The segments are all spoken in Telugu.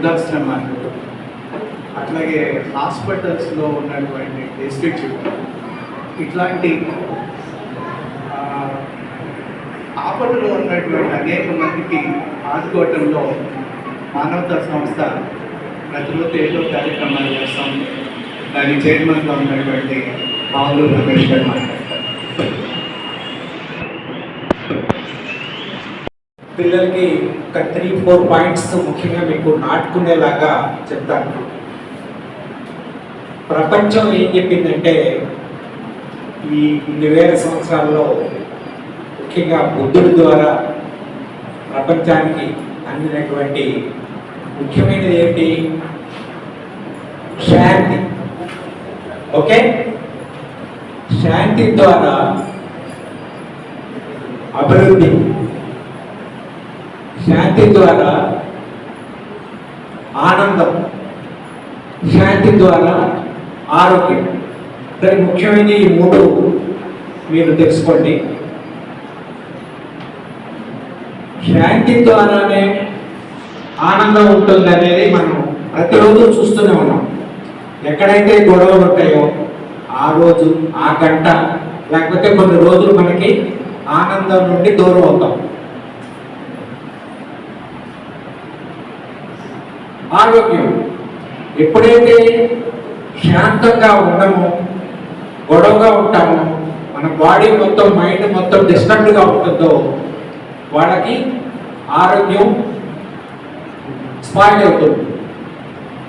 వృద్ధాశ్రమాలు అట్లాగే హాస్పిటల్స్లో ఉన్నటువంటి డిస్ట్రిక్ట్ ఇట్లాంటి ఆపదలో ఉన్నటువంటి అనేక మందికి ఆదుకోవటంలో మానవతా సంస్థ ప్రతిరోజు ఏదో కార్యక్రమాలు చేస్తాం. దాని చైర్మన్గా ఉన్నటువంటి బాలు రమేష్ గారు. పిల్లలకి ఒక త్రీ ఫోర్ పాయింట్స్ ముఖ్యంగా మీకు నాటుకునేలాగా చెప్తాను. ప్రపంచం ఏం చెప్పిందంటే ఈ ఇన్ని వేల సంవత్సరాల్లో ముఖ్యంగా బుద్ధుడి ద్వారా ప్రపంచానికి అందినటువంటి ముఖ్యమైనది ఏంటి? శాంతి. ఓకే? శాంతి ద్వారా అభివృద్ధి. శాంతి ద్వారా ఆనందం శాంతి ద్వారా ఆరోగ్యం. దాని ముఖ్యమైన ఈ మూడు మీరు తెలుసుకోండి. శాంతి ద్వారానే ఆనందం ఉంటుంది అనేది మనం ప్రతిరోజు చూస్తూనే ఉన్నాం. ఎక్కడైతే గొడవలు ఉంటాయో ఆ రోజు ఆ గంట లేకపోతే కొన్ని రోజులు మనకి ఆనందం నుండి దూరం అవుతాం. ఆరోగ్యం. ఎప్పుడైతే శాంతంగా ఉండమో గొడవగా ఉంటామో మన బాడీ మొత్తం మైండ్ మొత్తం డిస్టర్బ్డ్గా ఉంటుందో వాళ్ళకి ఆరోగ్యం స్పాయిల్ అవుతుంది.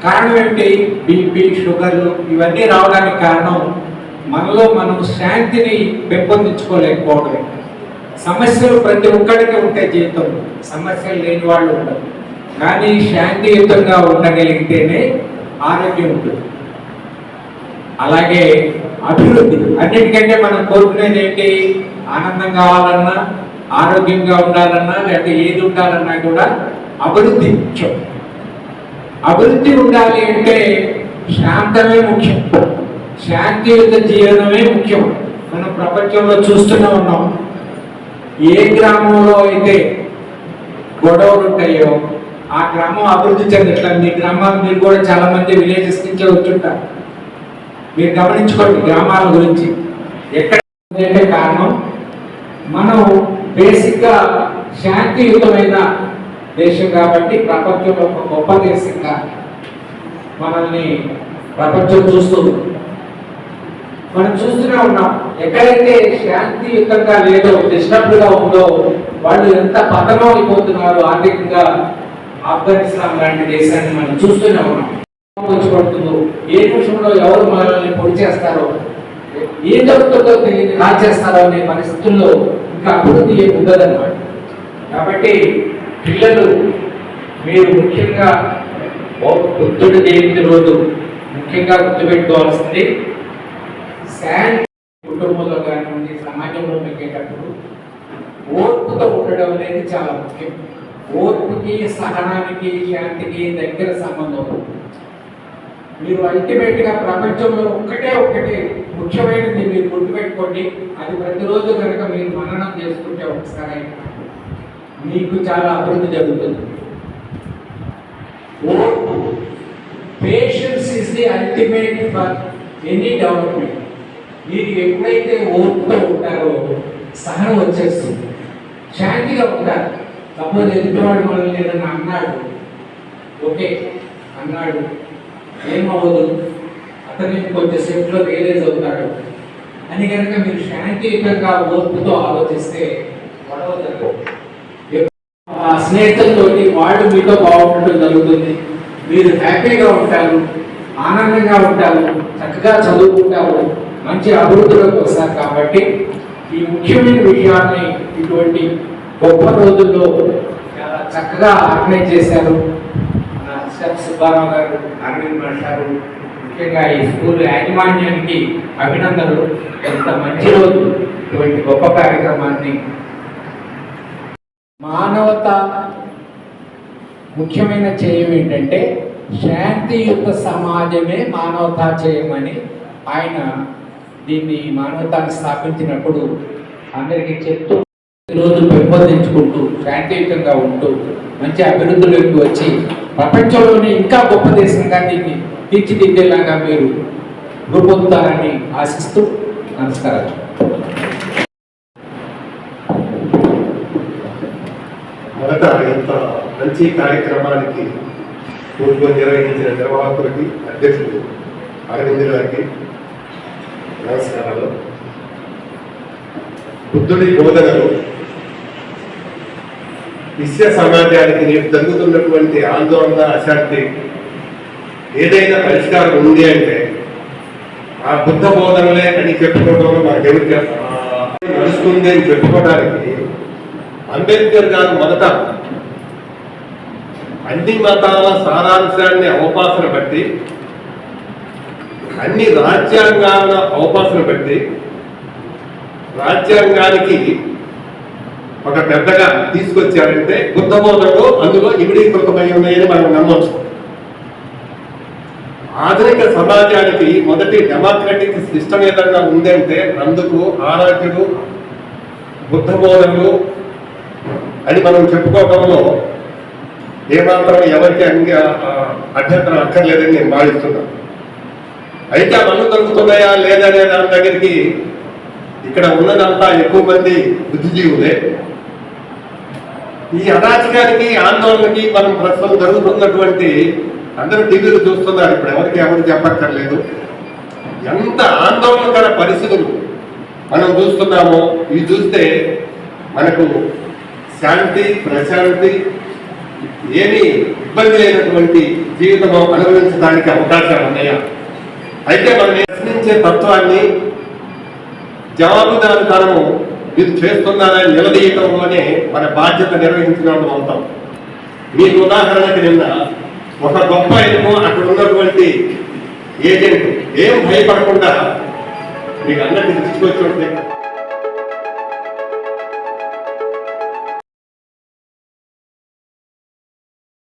కారణం ఏంటి బీపీ షుగర్లు ఇవన్నీ రావడానికి కారణం మనలో మనం శాంతిని పెంపొందించుకోలేకపోవడమే. సమస్యలు ప్రతి ఒక్కరికి ఉంటాయి జీవితంలో. సమస్యలు లేని వాళ్ళు ఉండరు. కానీ శాంతియుతంగా ఉండగలిగితేనే ఆరోగ్యం ఉంటుంది. అలాగే అభివృద్ధి అన్నిటికంటే మనం కోరుకునేది ఏంటి? ఆనందం కావాలన్నా ఆరోగ్యంగా ఉండాలన్నా లేకపోతే ఏది ఉండాలన్నా కూడా అభివృద్ధి ముఖ్యం. అభివృద్ధి ఉండాలి అంటే శాంతమే ముఖ్యం. శాంతియుత జీవనమే ముఖ్యం. మనం ప్రపంచంలో చూస్తూనే ఉన్నాం. ఏ గ్రామంలో అయితే గొడవలు ఉంటాయో ఆ గ్రామం అభివృద్ధి చెందట్లేదు. మీ గ్రామాలు మీరు కూడా చాలా మంది విలేజెస్ నుంచే వచ్చుంటారు. మీరు గమనించుకోండి గ్రామాల గురించి. ఎక్కడ అంటే కారణం మనం బేసిక్గా శాంతియుతమైన దేశం కాబట్టి ప్రపంచంలో ఒక గొప్ప దేశంగా మనల్ని ప్రపంచం చూస్తుంది. మనం చూస్తూనే ఉన్నాం. ఎక్కడైతే శాంతియుతంగా లేదో డిస్టర్బ్డ్గా ఉందో వాళ్ళు ఎంత పతనం అయిపోతున్నారు ఆర్థికంగా ఆఫ్ఘనిస్తాన్ లాంటి దేశాన్ని మనం చూస్తూనే ఉన్నాం. పడుతుందో ఏ నిమిషంలో ఎవరు మనల్ని పొడి చేస్తారో ఏం జరుగుతుందో తెలియదు కాల్చేస్తారో అనే పరిస్థితుల్లో ఇంకా అభివృద్ధి ఏమి ఉండదన్నమాట. కాబట్టి పిల్లలు మీరు ముఖ్యంగా ఓ బుద్ధుడి జయంతి రోజు ముఖ్యంగా గుర్తుపెట్టుకోవాల్సింది శాంతి కుటుంబంలో కానివ్వండి సమాజంలో పెరిగేటప్పుడు ఓర్పుతో ఉండడం అనేది చాలా ముఖ్యం. ఓర్పుకి సహనానికి శాంతికి దగ్గర సంబంధం మీరు అల్టిమేట్గా ప్రపంచంలో ఒక్కటే ఒక్కటి ముఖ్యమైనది మీరు గుర్తుపెట్టుకోండి. అది ప్రతిరోజు కనుక మీరు మననం చేసుకుంటే ఒకసారి మీకు చాలా అభివృద్ధి జరుగుతుంది. ఓర్పు patience is the ultimate for any development మీరు ఎప్పుడైతే ఓర్పుతో ఉంటారో సహనం వచ్చేస్తుంది. శాంతిగా ఉంటారు. సపోజ్ ఎదుటివాడు మనల్ని ఏదన్నా అన్నాడు ఓకే అన్నాడు ఏమవ్వదు అతని కొంచెం సేపులో రియలైజ్ అవుతాడు. అని కనుక మీరు శాంతియుతంగా ఓర్పుతో ఆలోచిస్తే గొడవ జరగదు. ఆ స్నేహితులతోటి వాళ్ళు మీతో బాగుండటం జరుగుతుంది. మీరు హ్యాపీగా ఉంటారు ఆనందంగా ఉంటారు చక్కగా చదువుకుంటారు మంచి అభివృద్ధిలోకి వస్తారు కాబట్టి ఈ ముఖ్యమైన విషయాన్ని ఇటువంటి గొప్ప రోజుల్లో చాలా చక్కగా ఆర్గనైజ్ చేశారు. మన సుబ్బారావు గారు అరవింద్ మాస్టారు ముఖ్యంగా ఈ స్కూల్ యాజమాన్యానికి అభినందనలు. ఎంత మంచి రోజు ఇటువంటి గొప్ప కార్యక్రమాన్ని మానవత ముఖ్యమైన చేయం ఏంటంటే శాంతియుత సమాజమే మానవతా చేయమని ఆయన దీన్ని మానవతాన్ని స్థాపించినప్పుడు అందరికీ చెప్తూ రోజు పెంపొందించుకుంటూ శాంతియుతంగా ఉంటూ మంచి అభివృద్ధిలోకి వచ్చి ప్రపంచంలోనే ఇంకా గొప్ప దేశంగా దీన్ని తీర్చిదిద్దేలాగా మీరు రూపొందుతారని ఆశిస్తూ నమస్కారాలు. మొదట ఇంత మంచి కార్యక్రమానికి పూర్వ నిర్వహించిన నిర్వాహకులకి అధ్యక్షుడు అరవింద్ గారికి నమస్కారాలు. బుద్ధుడి బోధనలు విశ్వ సమాజానికి నేను జరుగుతున్నటువంటి ఆందోళన అశాంతి ఏదైనా పరిష్కారం ఉంది అంటే ఆ బుద్ధ బోధనలే అని చెప్పుకోవడంలో మనకెవరికి ఆ, నడుస్తుంది అని చెప్పుకోవడానికి అంబేద్కర్ గారు మొదట అన్ని మతాల సారాంశాన్ని అవపాసన బట్టి అన్ని రాజ్యాంగాల అవపాసన బట్టి రాజ్యాంగానికి ఒక పెద్దగా తీసుకొచ్చారంటే బుద్ధబోధలు అందులో ఇవిడీకృతమై ఉన్నాయని మనం నమ్మొచ్చు. ఆధునిక సమాజానికి మొదటి డెమోక్రటిక్ సిస్టమ్ ఏదన్నా ఉందంటే అందుకు ఆరాధ్యుడు బుద్ధబోధనలు అని మనం చెప్పుకోవడంలో ఏమాత్రం ఎవరికి అంగీ అభ్యంతరం అక్కర్లేదని నేను భావిస్తున్నాను. అయితే అవన్నీ దొరుకుతున్నాయా లేదనే దాని దగ్గరికి ఇక్కడ ఉన్నదంతా ఎక్కువ మంది బుద్ధిజీవులే. ఈ అరాచకానికి ఆందోళనకి మనం ప్రస్తుతం జరుగుతున్నటువంటి అందరూ టీవీలు చూస్తున్నారు. ఇప్పుడు ఎవరికి ఎవరు చెప్పక్కర్లేదు. ఎంత ఆందోళనకర పరిస్థితులు మనం చూస్తున్నామో ఇవి చూస్తే మనకు శాంతి ప్రశాంతి ఏమీ ఇబ్బంది లేనటువంటి జీవితం అనుభవించడానికి అవకాశాలు ఉన్నాయా? అయితే మనం ప్రశ్నించే తత్వాన్ని జవాబుదారుతనము మీరు చేస్తున్నారని నిలదీయటంలోనే మన బాధ్యత నిర్వహించిన వాళ్ళం అవుతాం. మీకు ఉదాహరణకి నిన్న ఒక గొప్ప ఆయనకు అక్కడ ఉన్నటువంటి ఏజెంట్ ఏం భయపడకుండా మీకు అందరికీ తీసుకొచ్చి